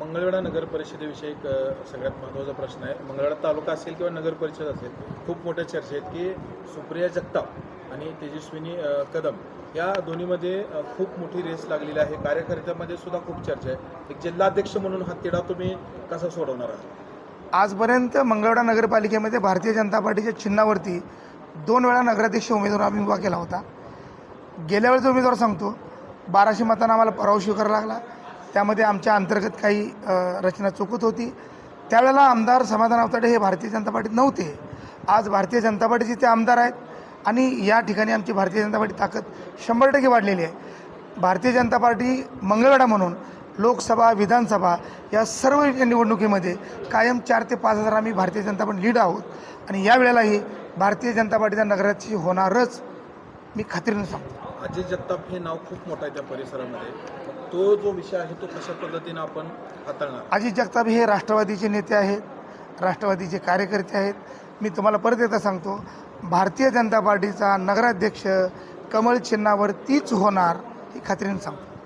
मंगळवेढा नगर परिषदेविषयी एक सगळ्यात महत्त्वाचा प्रश्न आहे. मंगळवेढा तालुका असेल किंवा नगर परिषद असेल खूप मोठ्या चर्चा आहेत की सुप्रिया जगताप आणि तेजस्विनी कदम या दोन्हीमध्ये खूप मोठी रेस लागलेली आहे. कार्यकर्त्यामध्ये सुद्धा खूप चर्चा आहे. एक जिल्हाध्यक्ष म्हणून हा तिढा तुम्ही कसा सोडवणार आहात? आजपर्यंत मंगळवेढा नगरपालिकेमध्ये भारतीय जनता पार्टीच्या चिन्हावरती दोन वेळा नगराध्यक्ष उमेदवार आम्ही उभा केला होता. गेल्या वेळेचा उमेदवार सांगतो बाराशे मतांना आम्हाला पराभव स्वीकारावा लागला. त्यामध्ये आमच्या अंतर्गत काही रचना चुकत होती. त्यावेळेला आमदार समाधान अवताडे हे भारतीय जनता पार्टीत नव्हते. आज भारतीय जनता पार्टीचे ते आमदार आहेत आणि या ठिकाणी आमची भारतीय जनता पार्टी ताकद शंभर टक्के वाढलेली आहे. भारतीय जनता पार्टी मंगळवेढा म्हणून लोकसभा विधानसभा या सर्व निवडणुकीमध्ये कायम चार ते पाच हजार आम्ही भारतीय जनता पार्टी लीड आहोत आणि या वेळेलाही भारतीय जनता पार्टीचा नगराची होणारच मी खात्रीनं सांगतो. अजय जगताप हे नाव खूप मोठं आहे त्या परिसरामध्ये. तो जो विषय आहे तो कशा पद्धतीने आपण हाताळणार? अजित जगताप हे राष्ट्रवादीचे नेते आहेत राष्ट्रवादीचे कार्यकर्ते आहेत. मी तुम्हाला परत एकदा सांगतो भारतीय जनता पार्टीचा नगराध्यक्ष कमळ चिन्हावर तीच होणार ही खात्रीने सांगतो.